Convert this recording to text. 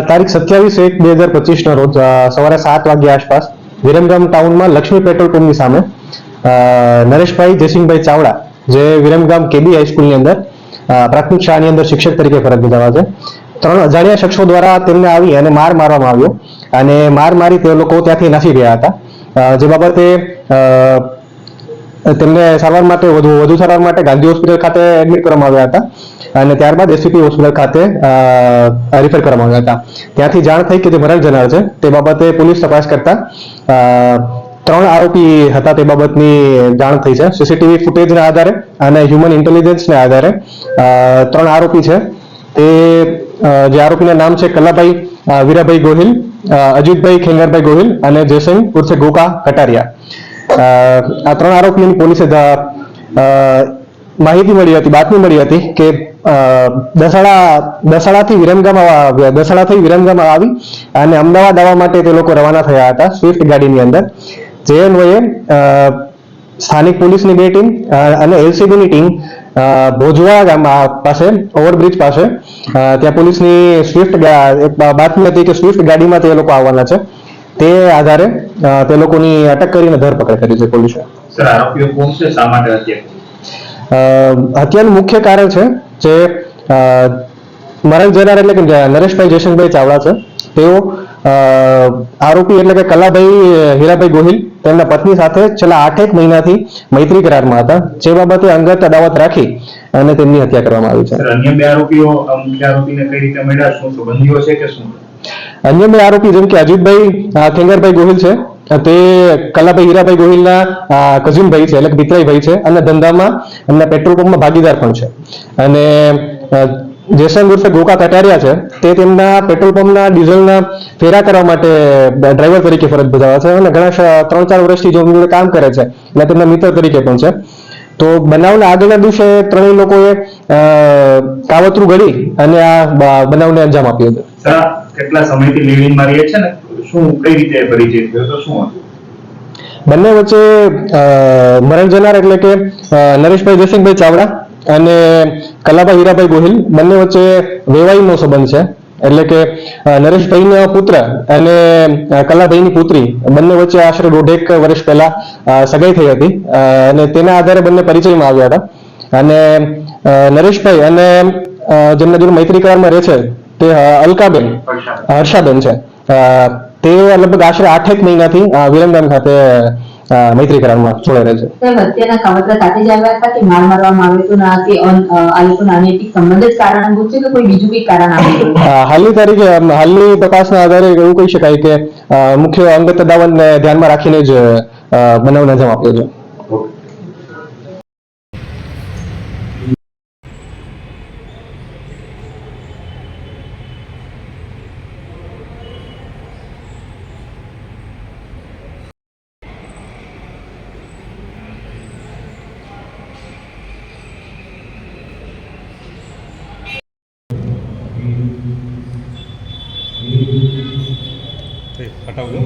તારીખ સત્યાવીસ એક બે હજાર પચીસ ના રોજ સવારે સાત વાગ્યા આસપાસ વિરમગામ ટાઉનમાં લક્ષ્મી પેટ્રોલ પંપની સામે નરેશભાઈ જયસિંહભાઈ ચાવડા, જે વિરમગામ કેબી હાઈસ્કૂલની અંદર પ્રાથમિક શાળાની અંદર શિક્ષક તરીકે ફરજ બજાવે છે. ત્રણ અજાણ્યા શખ્સો દ્વારા તેમને આવી અને માર મારવામાં આવ્યો અને માર મારી તે લોકો ત્યાંથી નાસી ગયા હતા. જે બાબતે તેમને સારવાર માટે, વધુ વધુ સારવાર માટે ગાંધી હોસ્પિટલ ખાતે એડમિટ કરવામાં આવ્યા હતા. અને ત્યારબાદ એસીપી હોસ્પિટલ ખાતે રિફર કરવામાં આવ્યા હતા. ત્યાંથી જાણ થઈ કે તે મરણ જનાર છે, તે બાબતે પોલીસ તપાસ કરતા ત્રણ આરોપી હતા તે બાબતની જાણ થઈ છે. સીસીટીવી ફૂટેજના આધારે અને હ્યુમન ઇન્ટેલિજન્સના આધારે ત્રણ આરોપી છે. તે જે આરોપીના નામ છે કલાભાઈ વીરાભાઈ ગોહિલ અજીતભાઈ ખેંગારભાઈ ગોહિલ અને જયસિંહ ઉર્ફે ગોકા કટારિયા. આ ત્રણ આરોપીની પોલીસે માહિતી મળી હતી, બાતમી મળી હતી કે દસાડા, દસાડાથી વિરમગામ દસાડાથી વિરમગામ આવી અને અમદાવાદ આવવા માટે તે લોકો રવાના થયા હતા સ્વિફ્ટ ગાડીની અંદર. જે અન્વયે સ્થાનિક પોલીસની બે ટીમ અને એલસીબીની ટીમ ભોજવાળા ભોજવા ગામ પાસે, ઓવરબ્રિજ પાસે ત્યાં પોલીસની સ્વિફ્ટ બાતમી હતી કે સ્વિફ્ટ ગાડીમાં તે લોકો આવવાના છે. તે આધારે તે લોકોની અટક કરીને ધરપકડ કરી છે પોલીસે. આરોપીઓ કોણ છે? શા માટે હત્યાનું મુખ્ય કારણ છે જે મરણ જનાર એટલે કે નરેશભાઈ જયશંકરભાઈ ચાવડા છે. તેઓ આરોપી એટલે કે કલાભાઈ હીરાભાઈ ગોહિલ તેમના પત્ની સાથે છેલ્લા આઠેક મહિનાથી મૈત્રી કરારમાં હતા. જે બાબતે અંગત અદાવત રાખી અને તેમની હત્યા કરવામાં આવી છે. અન્ય બે આરોપીઓ મુખ્ય આરોપીને કઈ રીતે મળ્યા? શું સંબંધીઓ છે કે શું? અન્ય બે આરોપી જેમ કે અજીતભાઈ ખેંગરભાઈ ગોહિલ છે. તે કલાભાઈ હીરાભાઈ ગોહિલના કઝિનભાઈ છે, એટલે કે છે, અને ધંધામાં એમના પેટ્રોલ પંપમાં ભાગીદાર પણ છે. અને જેસંગ ઉર્ફે ગોકા કટારિયા છે, તે તેમના પેટ્રોલ પંપના ડીઝલના ફેરા કરવા માટે ડ્રાઈવર તરીકે ફરજ બજાવે છે અને ઘણા ત્રણ ચાર વર્ષથી જો કામ કરે છે અને તેમના મિત્ર તરીકે પણ છે. તો બનાવના આગળના દિવસે ત્રણેય લોકોએ કાવતરું ઘડી અને આ બનાવને અંજામ આપ્યો હતો. કેટલા સમયથી લીવિંગ મારી છે ને? શું કઈ રીતે પરિચય થયો તો શું હતું? બંને વચ્ચે મરણ જનાર એટલે કે નરેશભાઈ જયસિંહભાઈ ચાવડા અને કલાભાઈ હીરાભાઈ ગોહિલ બંને વચ્ચે વેવાઈનો સંબંધ છે. એટલે કે નરેશભાઈનો પુત્ર અને કલાભાઈની પુત્રી બંને વચ્ચે આશરે દોઢેક વર્ષ પહેલા સગાઈ થઈ હતી. અને તેના આધારે બંને પરિચયમાં આવ્યા હતા. અને નરેશભાઈ અને જેમના જોડે મૈત્રી કરારમાં રહે છે તે અલકાબેન હર્ષાબેન. છે. તે લગભગ આશરે આઠેક મહિનાથી વિરમગામ ખાતે મૈત્રી કરારમાં જોડાઈ રહે છે. હત્યાના કાવતરા સાથે જ આવ્યા હતા કે માર મારવામાં આવ્યો હતો ના કે અન- આ લોકોના અનૈતિક સંબંધ જ કારણભૂત છે કે કોઈ બીજું કઈ કારણ આવ્યું હાલની તારીખે હાલની તપાસના આધારે એવું કહી શકાય કે મુખ્ય અંગત અદાવતને ધ્યાનમાં રાખીને જ બનાવને અંજામ આપ્યો છે. हटाओ